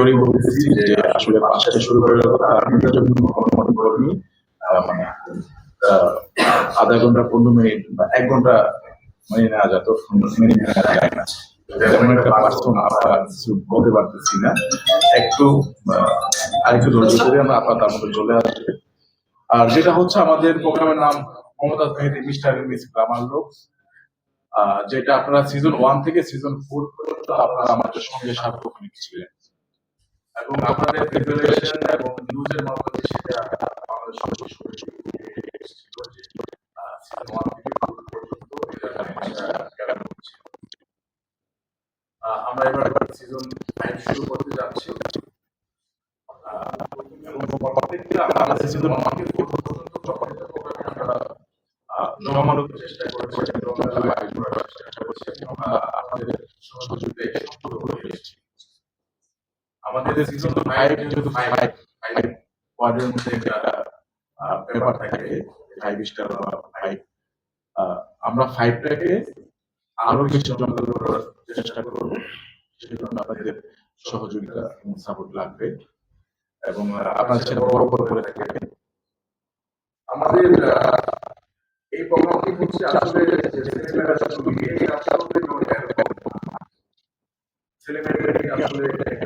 Sorry বলতেছি যে আসলে পাঁচটা শুরু করে গেল তার মিনিটের জন্য মনে আধা ঘণ্টা, পনেরো মিনিট বা এক ঘণ্টা মানে নেওয়া যেত মিনিট যায় না। বলতে পারতেছি না। একটু ধৈর্য ধরে আমরা চলে আর যেটা হচ্ছে আমাদের প্রোগ্রামের নাম Momtaz Mehedi, mister miss grammar লোক। যেটা আপনারা সিজন ওয়ান থেকে সিজন ফোর পর্যন্ত আপনারা আমাদের সঙ্গে সার্বক্ষণিক ছিলেন এবং আপনাদের প্রিপারেশন এবং নিউজের মাধ্যমে সেটা আমাদের সঙ্গে আহ, আমরা এবার সিজন ফাইভ শুরু করতে যাচ্ছি। এবং প্রত্যেকটা আমাদের সিজন ওয়ান থেকে ফোর পর্যন্ত জমানোর চেষ্টা করেছি করার চেষ্টা করেছি আমরা আপনাদের সহযোগিতায় হয়ে এসেছি। আমাদের সিজন ফাইভ যেহেতু ফাইভ ফাইভ ওয়ার্ডের মধ্যে একটা পেপার থাকে ফাইভ স্টার বা ফাইভ আমরা ফাইভটাকে আরও বেশি জনগণ করার চেষ্টা করব। সেই জন্য আপনাদের সহযোগিতা এবং সাপোর্ট লাগবে। এবং আপনারা সেটা বড় বড় করে থাকবেন আমাদের এই প্রোগ্রামটি হচ্ছে আসলে ছেলেমেয়েরা আসলে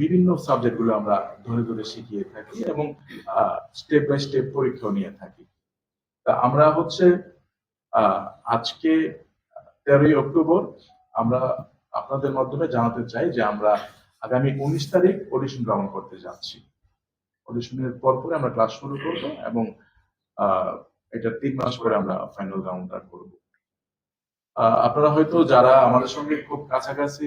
বিভিন্ন সাবজেক্টগুলো আমরা ধরে ধরে শিখিয়ে থাকি এবং স্টেপ বাই স্টেপ পরীক্ষাও নিয়ে থাকি। তা আমরা হচ্ছে আজকে তেরোই অক্টোবর আমরা আপনাদের মাধ্যমে জানাতে চাই যে আমরা আগামী উনিশ তারিখ অডিশন গ্রহণ করতে যাচ্ছি। অডিশনের পর পরে আমরা ক্লাস শুরু করব এবং এটা তিন মাস পরে আমরা ফাইনাল রাউন্ডটা করব। আপনারা হয়তো যারা আমাদের সঙ্গে খুব কাছাকাছি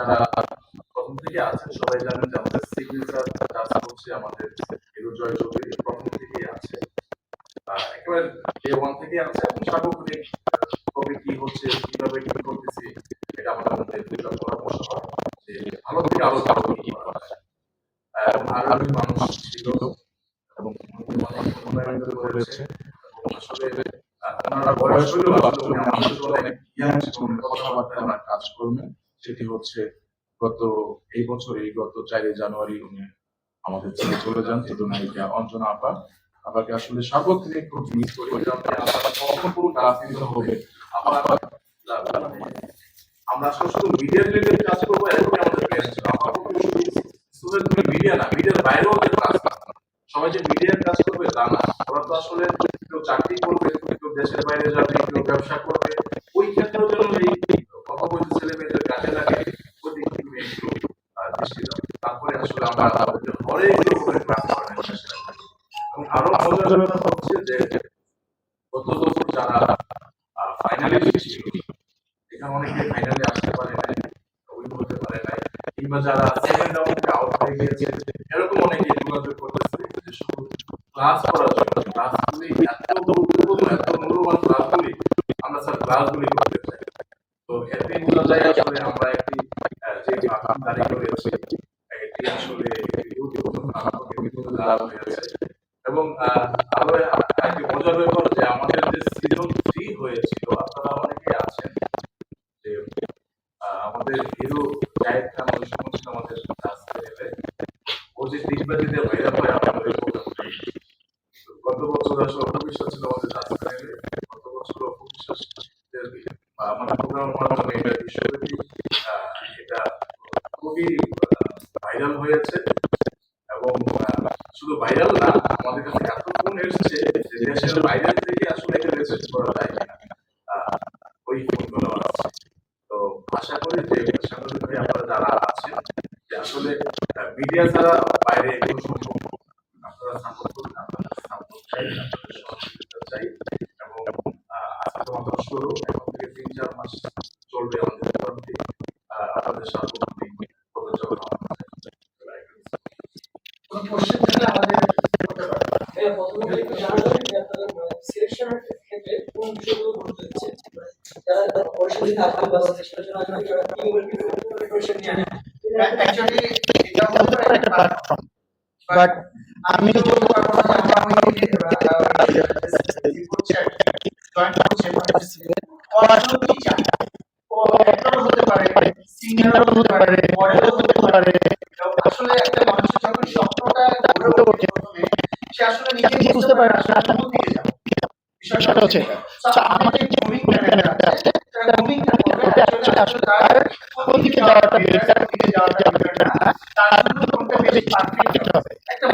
যারা প্রথম থেকে আছেন সবাই জানেন যে আমাদের সিগনেচার টাস্ক হচ্ছে আমাদের হিরো জয় চৌধুরী প্রথম আছে। একেবারে ডে থেকে আছে। এবং কবে কি হচ্ছে কীভাবে যে ভালো আরও ভালো কি মানুষ ছিল এবং এবং আসলে আহ, ওনারা বয়স হলেও আসলে আমাদের কাজ করবেন। সেটি হচ্ছে গত এই বছর এই গত চারই জানুয়ারি উনি আমাদের ছেড়ে চলে যান। চিত্রনায়িকা অঞ্জনা আপা। আপাকে আসলে সার্বক্ষণিক খুব মিস করি যে হবে। আমরা কাজ করব আমাদের শুধু মিডিয়া না মিডিয়ার বাইরেও ওদের কাজ সবাই যে মিডিয়ার কাজ করবে, তা না। ওরা তো আসলে কেউ চাকরি করবে, কেউ দেশের বাইরে যাবে, কেউ ব্যবসা করবে। ওই ক্ষেত্রেও যেন এই ছেলে মেয়েদের কাজে লাগে ওই দিকে তুমি একটু আহ, দৃষ্টি দাও ওদের ঘরে এগুলো করে কাজ করার চেষ্টা করি এবং আরও মজার হচ্ছে যে গত বছর যারা ফাইনালি ছিল এখানে অনেকে ফাইনালে আসতে পারে নাই উইন হতে পারে নাই, কিংবা যারা সেকেন্ড রাউন্ড আউট হয়ে গিয়েছে, এরকম অনেকে যোগাযোগ করতেছে, যে শুধু ক্লাস করার জন্য ক্লাসগুলি এত গুরুত্বপূর্ণ, এত মূল্যবান ক্লাসগুলি আমরা স্যার ক্লাসগুলি করতে চাই। তো এতে বোঝা যায় আসলে আমরা একটি যে ভাবনা দাঁড়িয়ে রয়েছে আসলে এবং আহ, আরও একটি মজার ব্যাপার যে আমাদের যে সিজন থ্রি হয়েছিল আপনারা অনেকে আছেন যে আমাদের হিরো জাহেদ খান ওই আমাদের রাজধানীতে ও যে দিনবাজিতে ভাইরাল হয় আমাদের গত বছর আসলে অপবিশ্বাস ছিল আমাদের রাজধানীতে গত বছর অপবিশ্বাস আমাদের এটা বিশ্বব্যাপী আহ, এটা খুবই হয়েছে এবং শুধু ভাইরাল না, আমাদের কাছে এত ফোন এসেছে যে দেশের বাইরে থেকে আসলে এটা রিসার্চ করা যায় ওই ফোনগুলো তো আশা করি যে সাংবাদিক আপনারা যারা আছেন, যে আসলে মিডিয়া ছাড়া বাইরে এগুলো সম্ভব আপনারা সাপোর্ট করুন আপনাদের সাপোর্ট চাই, আপনাদের সহযোগিতা চাই এবং আজকে তো আমাদের শুরু এখন থেকে তিন চার মাস পার্টিসিপেট ও আসলে কি চায় ও অ্যাক্টর হতে পারে সিনিয়র হতে পারে মডেল হতে পারে আসলে একটা মানুষের যখন স্বপ্নটা গড়ে ওঠে প্রথমে সে আসলে নিজে বুঝতে পারে আসলে বিষয়টা হচ্ছে আমাদের যে ক্যারেক্টার আছে তার আসলে তার কোন দিকে যাওয়াটা বেটার দিকে যাওয়াটা বেটার না। তার কোনটা বেশি পারফেক্ট হবে। একটা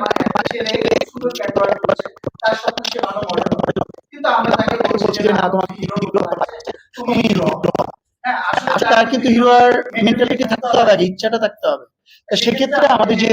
ছেলে সুন্দর ক্যারেক্টার করছে তার স্বপ্ন সে ভালো মডেল হবে কিন্তু আমরা তাকে বলছি যে না তোমার হিরো হতে তুমি হিরো তার কিন্তু হিরোর মেন্টালিটি থাকতে হবে ইচ্ছাটা থাকতে হবে। সেক্ষেত্রে আমাদের যে